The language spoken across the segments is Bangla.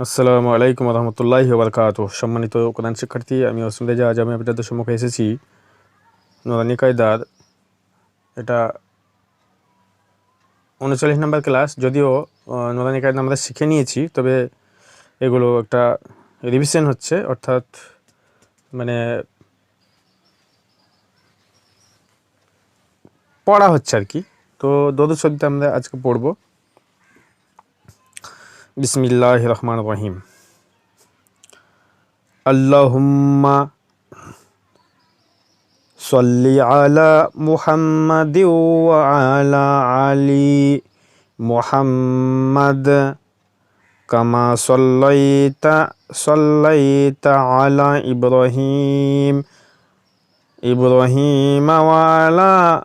আসসালামু আলাইকুম রহমতুল্লাহি বরকাত। সম্মানিত কোরআন শিক্ষার্থী, আমি রেজা, আজ আমি আপনাদের সম্মুখে এসেছি। নোরানি কায়দার, এটা উনচল্লিশ নম্বর ক্লাস, যদিও নোরানি কায়দা আমরা শিখে নিয়েছি, তবে এগুলো একটা রিভিশন হচ্ছে, অর্থাৎ মানে পড়া হচ্ছে আর কি। তো দদু শব্দ আমরা আজকে পড়ব। بسم الله الرحمن الرحيم اللهم صل على محمد وعلى علي محمد كما صليت صليت على إبراهيم إبراهيم وعلى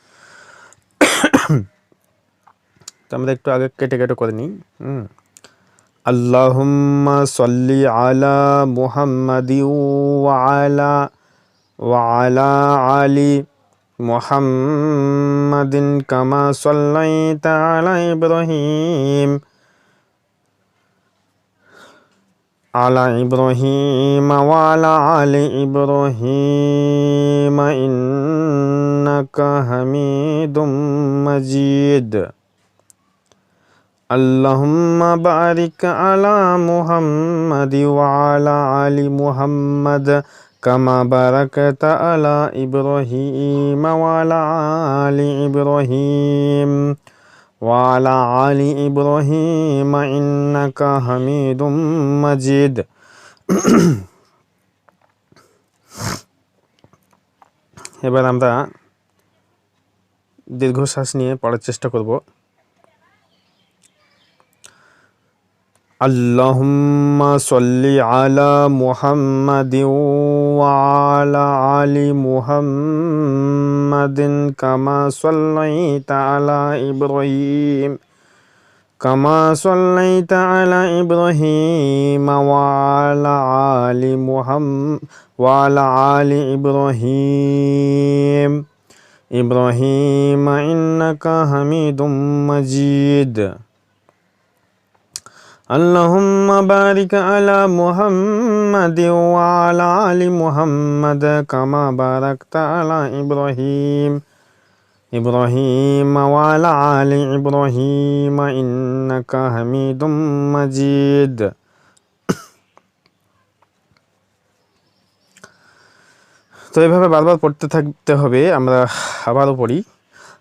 তো আমরা একটু আগে কেটে কেটে করে নিই হুম আল্লাহুম্মা সাল্লি আলা মুহাম্মাদি ওয়ালা ওয়ালা আলি মুহাম্মাদিন কামা সাল্লাইতা আলা ইব্রাহিম على إبراهيم وعلى آل إبراهيم إنك حميد مجيد اللهم بارك على محمد وعلى آل محمد كما باركت على إبراهيم وعلى آل إبراهيم وعلى آل إبراهيم إنك حميد مجيد এবার আমরা দীর্ঘশ্বাস নিয়ে পড়ার চেষ্টা করব اللهم صل على محمد وعلى آل محمد كما صليت على إبراهيم. كما صليت على إبراهيم وعلى آل محمد وعلى آل إبراهيم. إبراهيم إنك حميد مجيد. اللهم بارك على محمد وعلى آل محمد كما باركت على إبراهيم إبراهيم وعلى آل إبراهيم إنك حميد مجيد তো এইভাবে বারবার পড়তে থাকতে হবে আমরা আবারও পড়ি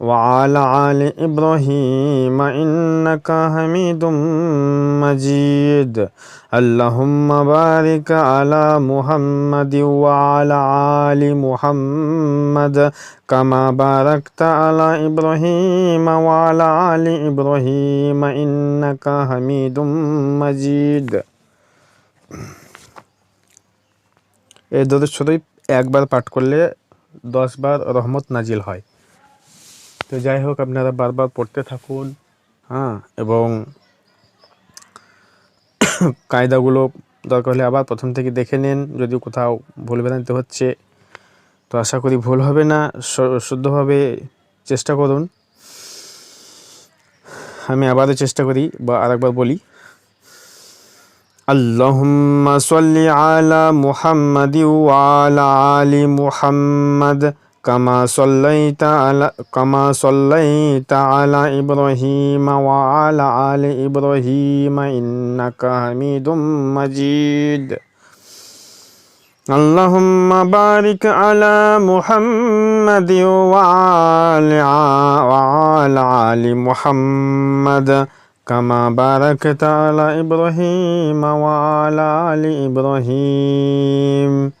وعلى آل إبراهيم إنك حميد مجيد اللهم بارك على محمد وعلى آل محمد كما باركت على إبراهيم وعلى آل إبراهيم إنك حميد مجيد এই দোদের শরীফ একবার পাঠ করলে দশ বার রহমত নাজিল হয় তো যাই হোক আপনারা বারবার পড়তে থাকুন হ্যাঁ এবং কায়দাগুলো দরকার হলে আবার প্রথম থেকে দেখে নেন যদি কোথাও ভুল ভ্রান্তি হচ্ছে তো আশা করি ভুল হবে না স- শুদ্ধভাবে চেষ্টা করুন আমি আবারও চেষ্টা করি বা আরেকবার বলি اللهم صل على محمد وعلى آل محمد كما صليت على كما صليت على إبراهيم وعلى آل إبراهيم إنك حميد مجيد. اللهم بارك على محمد وعلى وعلى آل محمد كما باركت على إبراهيم وعلى آل إبراهيم.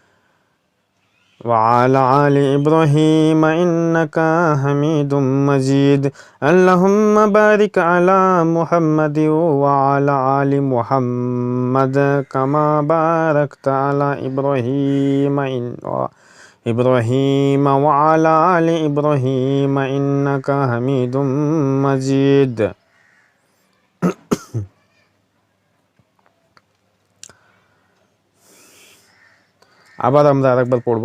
وعلى آل إبراهيم إنك حميد مجيد اللهم بارك على محمد وعلى آل محمد كما باركت على إبراهيم إن إبراهيم وعلى آل إبراهيم إنك حميد مجيد আবার আমরা আরেকবার পড়ব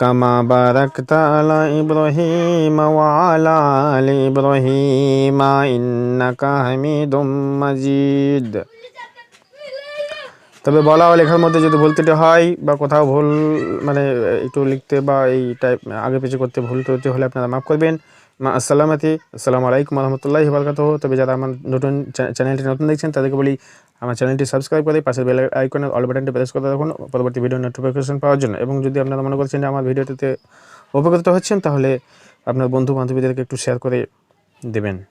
কামা বারাকতা আলা ইব্রাহিম ওয়া আলা আলি ইব্রাহিম ইন্নাকা হামিদুম তবে বলা ও লেখার মধ্যে যদি ভুল ত্রুটি হয় বা কোথাও ভুল মানে একটু লিখতে বা এই টাইপ আগে পিছিয়ে করতে ভুল ত্রুটি হলে আপনারা মাফ করবেন। মা, আসসালামাতি আসসালামু আলাইকুম রহমতুল্লাহ বারকাত তবে যারা আমার নতুন চ্যা- চ্যানেলটি নতুন দেখছেন, তাদেরকে বলি, আমার চ্যানেলটি সাবস্ক্রাইব করে পাশের বেল আইকনে অল বাটনটি প্রেস করে রাখুন, পরবর্তী ভিডিও নোটিফিকেশন পাওয়ার জন্য। এবং যদি আপনারা মনে করছেন যে আমার ভিডিওটিতে উপকৃত হচ্ছেন, তাহলে আপনার বন্ধু বান্ধবীদেরকে একটু শেয়ার করে দেবেন।